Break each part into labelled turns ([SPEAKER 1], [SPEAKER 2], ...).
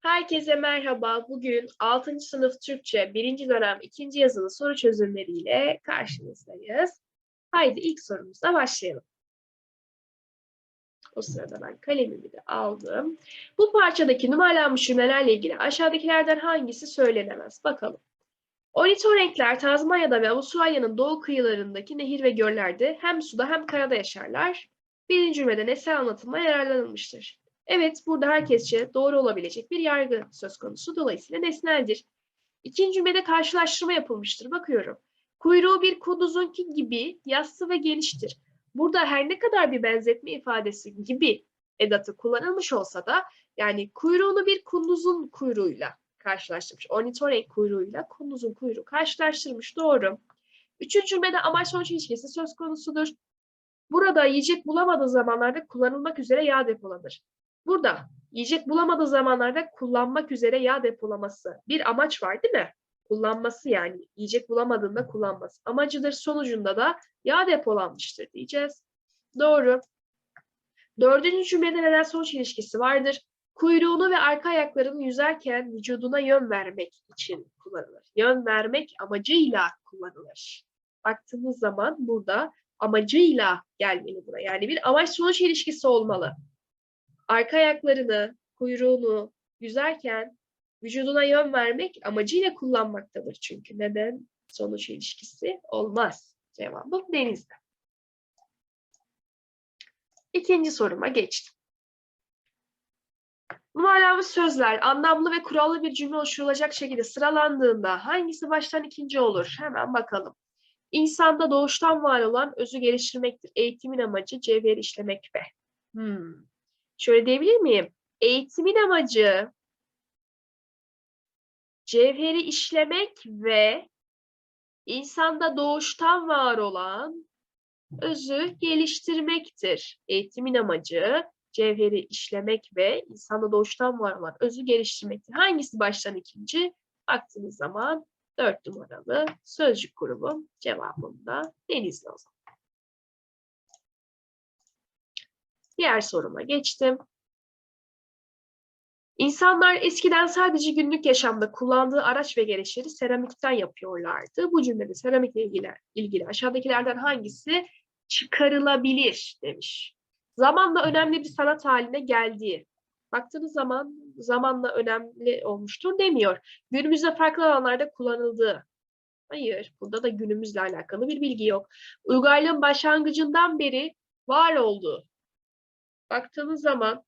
[SPEAKER 1] Herkese merhaba. Bugün 6. sınıf Türkçe 1. dönem 2. yazılı soru çözümleriyle karşınızdayız. Haydi ilk sorumuzla başlayalım. O sırada ben kalemimi de aldım. Bu parçadaki numaralanmış cümlelerle ilgili aşağıdakilerden hangisi söylenemez? Bakalım. Ornitorenkler Tazmanya'da ve Avustralya'nın doğu kıyılarındaki nehir ve göllerde hem suda hem karada yaşarlar. Birinci cümlede nesel anlatılma yararlanılmıştır. Evet, burada herkesçe doğru olabilecek bir yargı söz konusu. Dolayısıyla nesneldir. İkinci cümlede karşılaştırma yapılmıştır. Bakıyorum. Kuyruğu bir kunduzunki gibi yassı ve geniştir. Burada her ne kadar bir benzetme ifadesi gibi edatı kullanılmış olsa da yani kuyruğunu bir kunduzun kuyruğuyla karşılaştırmış. Ornitorenk kuyruğuyla kunduzun kuyruğu karşılaştırmış. Doğru. Üçüncü cümlede amaç sonuç ilişkisi söz konusudur. Burada yiyecek bulamadığı zamanlarda kullanılmak üzere yağ depolanır. Burada yiyecek bulamadığı zamanlarda kullanmak üzere yağ depolaması. Bir amaç var değil mi? Kullanması yani yiyecek bulamadığında kullanması. Amacıdır sonucunda da yağ depolanmıştır diyeceğiz. Doğru. Dördüncü cümlede neden sonuç ilişkisi vardır. Kuyruğunu ve arka ayaklarını yüzerken vücuduna yön vermek için kullanılır. Yön vermek amacıyla kullanılır. Baktığımız zaman burada amacıyla gelmeli buraya. Yani bir amaç sonuç ilişkisi olmalı arka ayaklarını, kuyruğunu yüzerken vücuduna yön vermek amacıyla kullanmaktadır çünkü. Neden? Sonuç ilişkisi olmaz. Cevabım denizde. İkinci soruma geçtim. Numaralı sözler anlamlı ve kurallı bir cümle oluşturulacak şekilde sıralandığında hangisi baştan ikinci olur? Hemen bakalım. İnsanda doğuştan var olan özü geliştirmektir. Eğitimin amacı cevher işlemek ve. Hmm. Şöyle diyebilir miyim? Eğitimin amacı cevheri işlemek ve insanda doğuştan var olan özü geliştirmektir. Eğitimin amacı cevheri işlemek ve insanda doğuştan var olan özü geliştirmektir. Hangisi baştan ikinci? Baktığınız zaman dört numaralı sözcük grubum cevabında denizli o zaman. Diğer soruma geçtim. İnsanlar eskiden sadece günlük yaşamda kullandığı araç ve gereçleri seramikten yapıyorlardı. Bu cümlede seramikle ilgili, ilgili aşağıdakilerden hangisi çıkarılabilir demiş. Zamanla önemli bir sanat haline geldiği. Baktığınız zaman zamanla önemli olmuştur demiyor. Günümüzde farklı alanlarda kullanıldığı. Hayır, burada da günümüzle alakalı bir bilgi yok. Uygarlığın başlangıcından beri var olduğu baktığınız zaman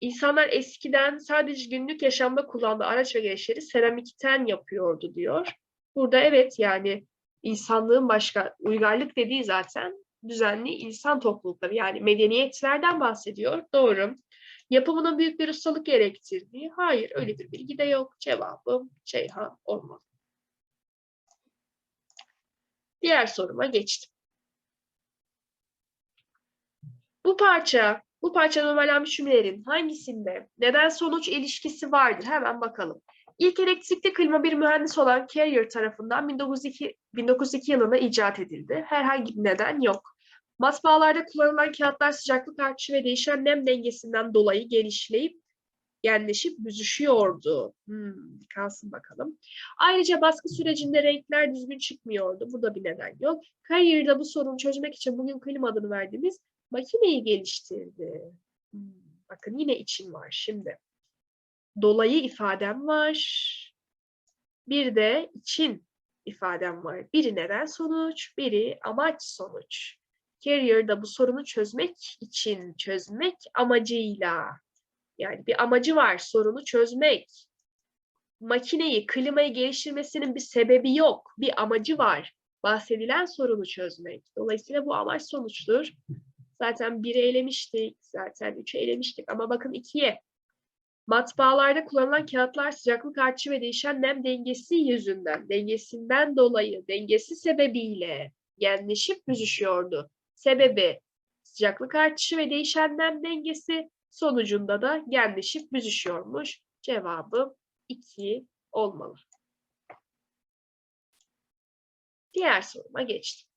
[SPEAKER 1] insanlar eskiden sadece günlük yaşamda kullandığı araç ve gereçleri seramikten yapıyordu diyor. Burada evet yani insanlığın başka uygarlık dediği zaten düzenli insan toplulukları yani medeniyetlerden bahsediyor. Doğru. Yapımının büyük bir ustalık gerektirdiği. Hayır öyle bir bilgi de yok. Cevabım Ceyhan olmalı. Diğer soruma geçtim. Bu parça, bu parça numaralanmış cümlelerin hangisinde neden sonuç ilişkisi vardır? Hemen bakalım. İlk elektrikli klima bir mühendis olan Carrier tarafından 1902, 1902 yılında icat edildi. Herhangi bir neden yok. Matbaalarda kullanılan kağıtlar sıcaklık artışı ve değişen nem dengesinden dolayı genişleyip genleşip büzüşüyordu. Hmm, kalsın bakalım. Ayrıca baskı sürecinde renkler düzgün çıkmıyordu. Bu da bir neden yok. Carrier'da bu sorunu çözmek için bugün klima adını verdiğimiz makineyi geliştirdi. Hmm, bakın yine için var şimdi. Dolayı ifadem var. Bir de için ifadem var. Biri neden sonuç, biri amaç sonuç. Carrier'da bu sorunu çözmek için, çözmek amacıyla. Yani bir amacı var, sorunu çözmek. Makineyi, klimayı geliştirmesinin bir sebebi yok, bir amacı var. Bahsedilen sorunu çözmek. Dolayısıyla bu amaç sonuçtur. Zaten 1'i elemiştik, zaten 3'ü elemiştik. Ama bakın 2'ye. Matbaalarda kullanılan kağıtlar sıcaklık artışı ve değişen nem dengesi yüzünden, dengesinden dolayı, dengesi sebebiyle genleşip büzüşüyordu. Sebebi sıcaklık artışı ve değişen nem dengesi sonucunda da genleşip büzüşüyormuş. Cevabım 2 olmalı. Diğer soruma geçtim.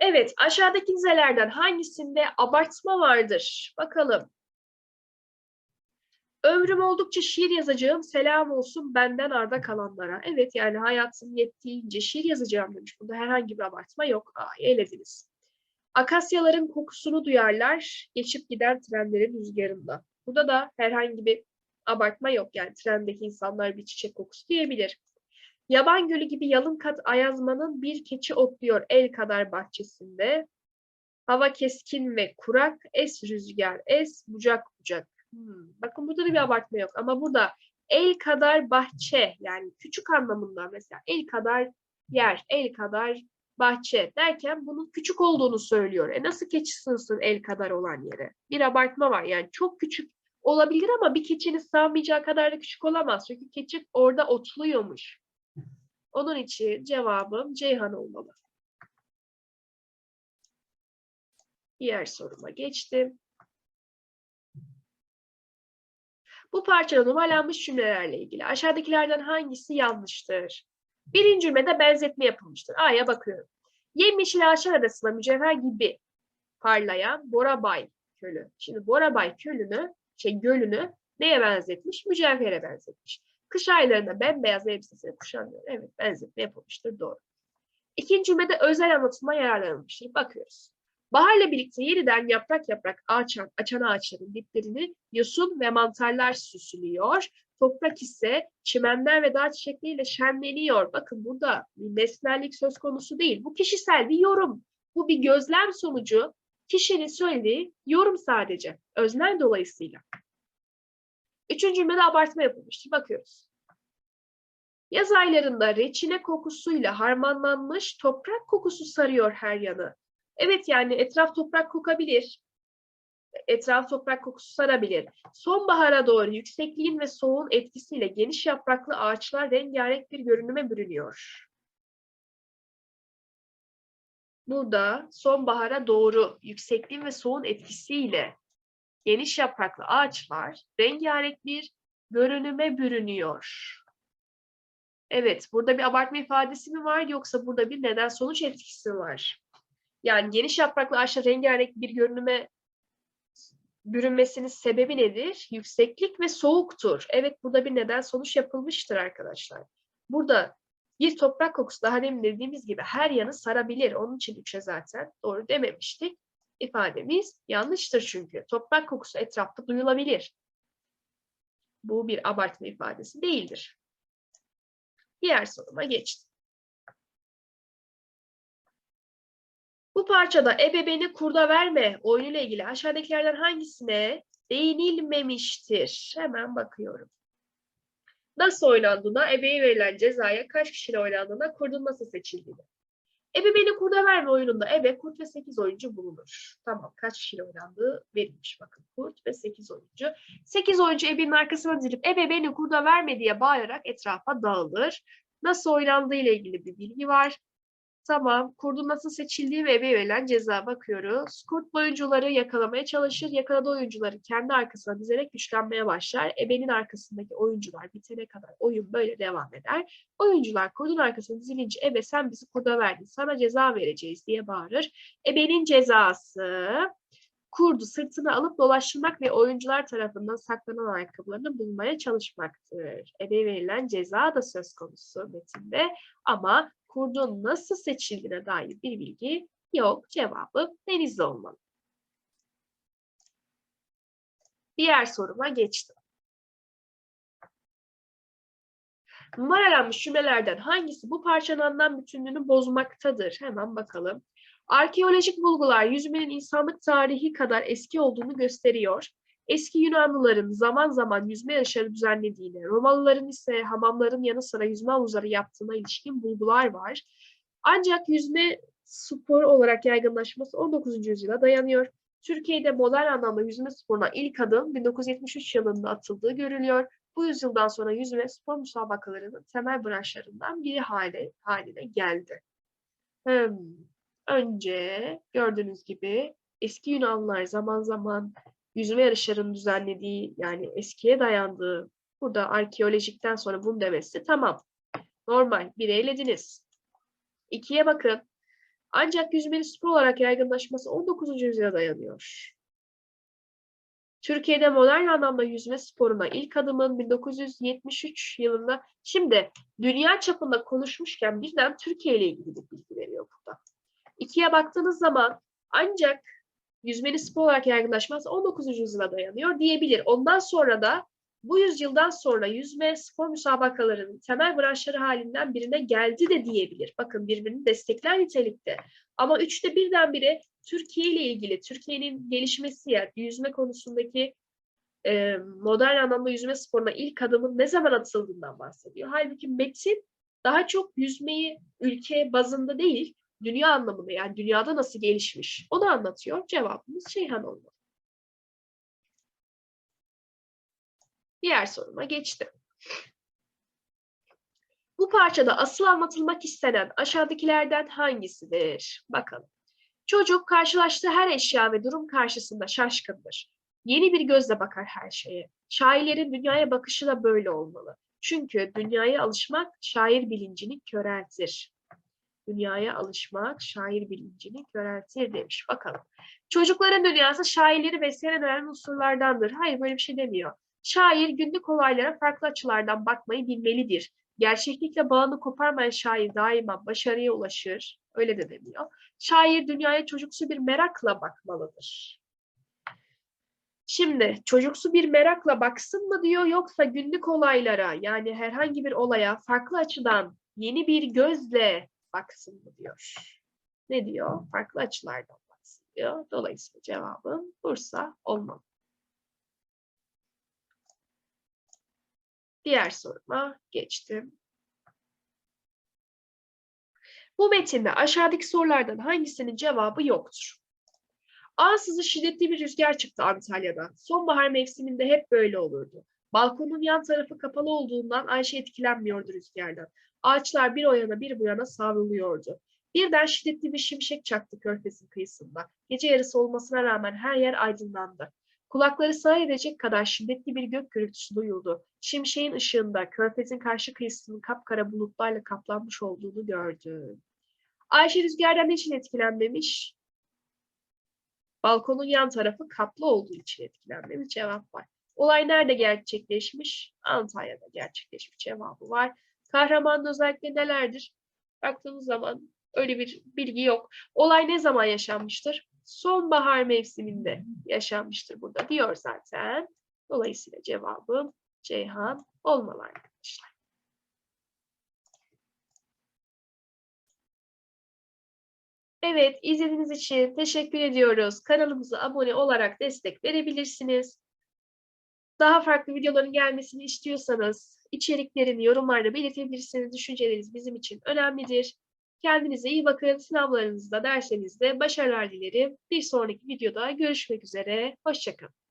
[SPEAKER 1] Evet, aşağıdaki dizelerden hangisinde abartma vardır? Bakalım. Ömrüm oldukça şiir yazacağım. Selam olsun benden arda kalanlara. Evet yani hayatım yettiğince şiir yazacağım demiş. Bunda herhangi bir abartma yok. A'yı elediniz. Akasyaların kokusunu duyarlar geçip giden trenlerin rüzgarında. Burada da herhangi bir abartma yok. Yani trendeki insanlar bir çiçek kokusu diyebilir. Yaban gölü gibi yalın kat ayazmanın bir keçi otluyor el kadar bahçesinde. Hava keskin ve kurak, es rüzgar, es bucak bucak. Hmm, Bakın burada da bir abartma yok ama burada el kadar bahçe yani küçük anlamında mesela el kadar yer, el kadar bahçe derken bunun küçük olduğunu söylüyor. E nasıl keçi sığsın el kadar olan yere? Bir abartma var yani çok küçük olabilir ama bir keçinin sığamayacağı kadar da küçük olamaz. Çünkü keçi orada otluyormuş. Onun için cevabım Ceyhan olmalı. Diğer soruma geçtim. Bu parçada numaralanmış cümlelerle ilgili aşağıdakilerden hangisi yanlıştır? Birinci cümlede benzetme yapılmıştır. A'ya bakıyorum. Yemyeşil ağaçlar arasında mücevher gibi parlayan Borabay Gölü. Şimdi Borabay Gölü'nü, şey gölünü neye benzetmiş? Mücevhere benzetmiş. Kış aylarında bembeyaz elbisesini kuşanıyor. Evet benzetme yapılmıştır. Doğru. İkinci cümlede özel anlatılma yararlanılmıştır. Bakıyoruz. Baharla birlikte yeniden yaprak yaprak açan, açan ağaçların diplerini yosun ve mantarlar süslüyor. Toprak ise çimenler ve dağ çiçekleriyle şenleniyor. Bakın burada nesnellik söz konusu değil. Bu kişisel bir yorum. Bu bir gözlem sonucu. Kişinin söylediği yorum sadece. Öznel dolayısıyla. Üçüncü cümlede abartma yapılmıştır. Bakıyoruz. Yaz aylarında reçine kokusuyla harmanlanmış toprak kokusu sarıyor her yanı. Evet yani etraf toprak kokabilir. Etraf toprak kokusu sarabilir. Sonbahara doğru yüksekliğin ve soğuğun etkisiyle geniş yapraklı ağaçlar rengarenk bir görünüme bürünüyor. Burada sonbahara doğru yüksekliğin ve soğuğun etkisiyle geniş yapraklı ağaçlar rengarenk bir görünüme bürünüyor. Evet, burada bir abartma ifadesi mi var yoksa burada bir neden sonuç etkisi mi var? Yani geniş yapraklı ağaçlar rengarenk bir görünüme bürünmesinin sebebi nedir? Yükseklik ve soğuktur. Evet, burada bir neden sonuç yapılmıştır arkadaşlar. Burada bir toprak kokusu daha demin dediğimiz gibi her yanı sarabilir. Onun için üçe zaten doğru dememiştik. İfademiz yanlıştır çünkü. Toprak kokusu etrafta duyulabilir. Bu bir abartma ifadesi değildir. Diğer soruma geçtim. Bu parçada ebebeni kurda verme oyunuyla ilgili aşağıdakilerden hangisine değinilmemiştir? Hemen bakıyorum. Nasıl oynandığına, ebeye verilen cezaya kaç kişiyle oynandığına, kurdun nasıl seçildiğine. Ebebeni kurda verme oyununda ebe, kurt ve 8 oyuncu bulunur. Tamam kaç kişiyle oynandığı verilmiş bakın. Kurt ve 8 oyuncu. 8 oyuncu ebenin arkasına dizilip ebebeni kurda verme diye bağırarak etrafa dağılır. Nasıl oynandığı ile ilgili bir bilgi var. Tamam. Kurdun nasıl seçildiği ve ebe verilen ceza bakıyoruz. Kurt oyuncuları yakalamaya çalışır. Yakaladığı oyuncuları kendi arkasına dizerek güçlenmeye başlar. Ebenin arkasındaki oyuncular bitene kadar oyun böyle devam eder. Oyuncular kurdun arkasına dizilince ebe sen bizi kurda verdin. Sana ceza vereceğiz diye bağırır. Ebenin cezası kurdu sırtına alıp dolaştırmak ve oyuncular tarafından saklanan ayakkabılarını bulmaya çalışmaktır. Ebe verilen ceza da söz konusu metinde ama kurdun nasıl seçildiğine dair bir bilgi yok. Cevabı denizde olmalı. Diğer soruma geçtim. Numaralanmış cümlelerden hangisi bu parçanın anlam bütünlüğünü bozmaktadır? Hemen bakalım. Arkeolojik bulgular yüzmenin insanlık tarihi kadar eski olduğunu gösteriyor. Eski Yunanlıların zaman zaman yüzme yarışları düzenlediğine, Romalıların ise hamamların yanı sıra yüzme havuzları yaptığına ilişkin bulgular var. Ancak yüzme spor olarak yaygınlaşması 19. yüzyıla dayanıyor. Türkiye'de modern anlamda yüzme sporuna ilk adım 1973 yılında atıldığı görülüyor. Bu yüzyıldan sonra yüzme spor müsabakalarının temel branşlarından biri hale, haline geldi. Hmm. Önce gördüğünüz gibi eski Yunanlılar zaman zaman yüzme yarışlarının düzenlediği yani eskiye dayandığı burada arkeolojikten sonra bunu demesi tamam. Normal. Bir eylediniz. İkiye bakın. Ancak yüzmenin spor olarak yaygınlaşması 19. yüzyıla dayanıyor. Türkiye'de modern anlamda yüzme sporuna ilk adımın 1973 yılında şimdi dünya çapında konuşmuşken birden Türkiye ile ilgili bir bilgi veriyor burada. İkiye baktığınız zaman ancak yüzmenin spor olarak yaygınlaşması 19. yüzyıla dayanıyor diyebilir. Ondan sonra da bu yüzyıldan sonra yüzme spor müsabakalarının temel branşları halinden birine geldi de diyebilir. Bakın birbirini destekler nitelikte. Ama üçte birdenbire Türkiye ile ilgili, Türkiye'nin gelişmesi yani yüzme konusundaki e, modern anlamda yüzme sporuna ilk adımın ne zaman atıldığından bahsediyor. Halbuki metin daha çok yüzmeyi ülke bazında değil, dünya anlamında yani dünyada nasıl gelişmiş onu anlatıyor. Cevabımız Şeyhan olmalı. Diğer soruma geçtim. Bu parçada asıl anlatılmak istenen aşağıdakilerden hangisidir? Bakalım. Çocuk karşılaştığı her eşya ve durum karşısında şaşkındır. Yeni bir gözle bakar her şeye. Şairlerin dünyaya bakışı da böyle olmalı. Çünkü dünyaya alışmak şair bilincini köreltir. Dünyaya alışmak şair bilincini köreltir demiş. Bakalım. Çocukların dünyası şairleri besleyen önemli unsurlardandır. Hayır böyle bir şey demiyor. Şair günlük olaylara farklı açılardan bakmayı bilmelidir. Gerçeklikle bağını koparmayan şair daima başarıya ulaşır. Öyle de demiyor. Şair dünyaya çocuksu bir merakla bakmalıdır. Şimdi çocuksu bir merakla baksın mı diyor yoksa günlük olaylara yani herhangi bir olaya farklı açıdan yeni bir gözle baksın mı diyor. Ne diyor? Farklı açılardan baksın diyor. Dolayısıyla cevabım Bursa olmalı. Diğer soruma geçtim. Bu metinde aşağıdaki sorulardan hangisinin cevabı yoktur? Ansızın şiddetli bir rüzgar çıktı Antalya'da. Sonbahar mevsiminde hep böyle olurdu. Balkonun yan tarafı kapalı olduğundan Ayşe etkilenmiyordu rüzgardan. Ağaçlar bir o yana bir bu yana savruluyordu. Birden şiddetli bir şimşek çaktı körfezin kıyısında. Gece yarısı olmasına rağmen her yer aydınlandı. Kulakları sağır edecek kadar şiddetli bir gök gürültüsü duyuldu. Şimşeğin ışığında körfezin karşı kıyısının kapkara bulutlarla kaplanmış olduğunu gördü. Ayşe rüzgardan niçin etkilenmemiş? Balkonun yan tarafı kaplı olduğu için etkilenmemiş cevap var. Olay nerede gerçekleşmiş? Antalya'da gerçekleşmiş cevabı var. Kahramanın özellikle nelerdir? Baktığımız zaman öyle bir bilgi yok. Olay ne zaman yaşanmıştır? Sonbahar mevsiminde yaşanmıştır burada diyor zaten. Dolayısıyla cevabım Ceyhan olmalı arkadaşlar. Evet, izlediğiniz için teşekkür ediyoruz. Kanalımıza abone olarak destek verebilirsiniz. Daha farklı videoların gelmesini istiyorsanız içeriklerini yorumlarda belirtebilirsiniz. Düşünceleriniz bizim için önemlidir. Kendinize iyi bakın. Sınavlarınızda, derslerinizde başarılar dilerim. Bir sonraki videoda görüşmek üzere. Hoşçakalın.